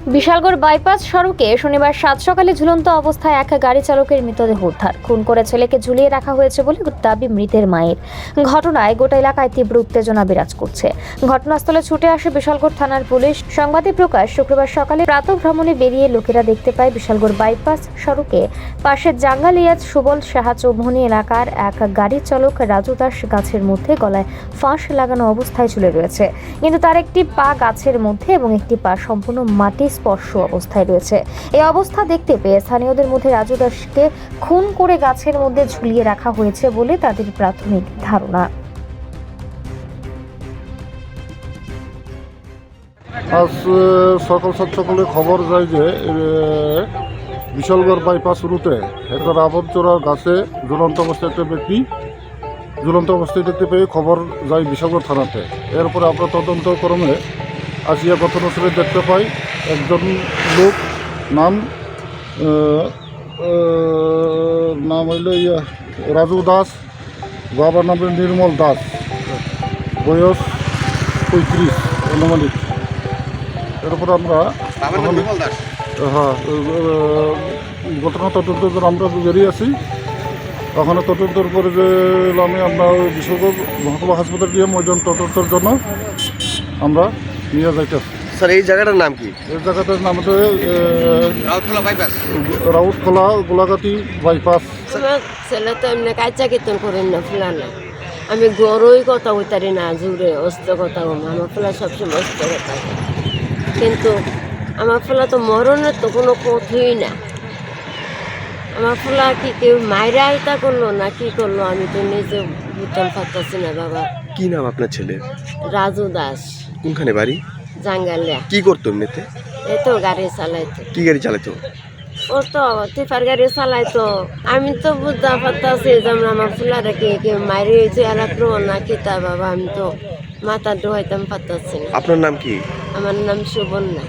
Bishalgarh bypass সড়কে শনিবার সাত সকালে ঝুলন্ত অবস্থায় এক গাড়ি চালকের মৃতদেহ উদ্ধার। খুন করে ছেলেকে ঝুলিয়ে রাখা হয়েছে বলে দাবি মৃতের মায়ের। ঘটনায় গোটা এলাকায় তীব্র উত্তেজনা বিরাজ করছে। ঘটনাস্থলে ছুটে আসে বিশালগড় থানার পুলিশ। সংবাদে প্রকাশ, শুক্রবার সকালে প্রাতঃভ্রমণে বেরিয়ে লোকেরা দেখতে পায় বিশালগড় বাইপাস সড়কে পাশের জাঙ্গালিয়াজ সুবল সাহা চৌমহনী এলাকার এক গাড়ির চালক রাজু দাস গাছের মধ্যে গলায় ফাঁস লাগানো অবস্থায় ঝুলে রয়েছে। কিন্তু তার একটি পা গাছের মধ্যে এবং একটি পা সম্পূর্ণ মাটি স্পর্শ অবস্থায় রয়েছে। এই অবস্থা দেখতে পেয়ে স্থানীয়দের মধ্যে রাজু দাসকে খুন করে গাছের মধ্যে ঝুলিয়ে রাখা হয়েছে বলে তাদের প্রাথমিক ধারণা। আজ সকাল সাত সকালে খবর যায় যে বিশালগড় বাইপাস রুটে একটা রাবণচোড়ার গাছে ঝুলন্ত অবস্থায় একটা ব্যক্তি, ঝুলন্ত অবস্থায় দেখতে পেয়ে খবর যায় বিশালগড় থানাতে। এরপরে আমরা তদন্ত ক্রমে আসিয়া ঘটনাস্থলে দেখতে পাই একজন লোক নাম নাম হইল ইয়া রাজু দাস বাবার নাম নির্মল দাস। বয়স পঁয়ত্রিশ অনুমানিক। এরপর আমরা হ্যাঁ ঘটনা তদন্তের জন্য আমরা বেরিয়ে আছি ওখানে তদন্তের পরে যে আমি আমরা বিশ্বকর মহকুমা হাসপাতাল দিয়ে মজন তদন্তের জন্য আমরা নিয়ে যাইতেছি স্যার এই জায়গাটার নাম কি? এই জায়গাটার নাম হচ্ছে রাউতলা বাইপাস রাউতখোলা গোলাঘাটি বাইপাস আমার ছেলে তো এমনি কাজা কীর্তন করেন না ফুলানা আমি গরুই কথা উতারি না জুড়ে অস্ত কথা কম আমার ফুলা সবসময় অস্ত কথা কিন্তু আমার ফুলা তো মরণের তো কোনো কথই না। আমার ফুলা কি কেউ মায়েরা আইতা করল না কি করল? আমি তো নিজে বুঝতে পারতেছি না বাবা। কি নাম আপনার ছেলে রাজু দাস। কোনখানে বাড়ি? জাঙ্গালিয়া। কি করতো এমনিতে? এতো তো গাড়ি চালাইতো। কি গাড়ি চালাতো ও তো টিফার গাড়ি চালাইতো। আমি তো বুঝতে পারতাছি যেমন আমার ফুলারে কে কে মারি হয়েছে আর না কিতা বাবা আমি তো মাথা ডোহাইতাম পারতাছি না। আপনার নাম কি? আমার নাম সুবর্ণা।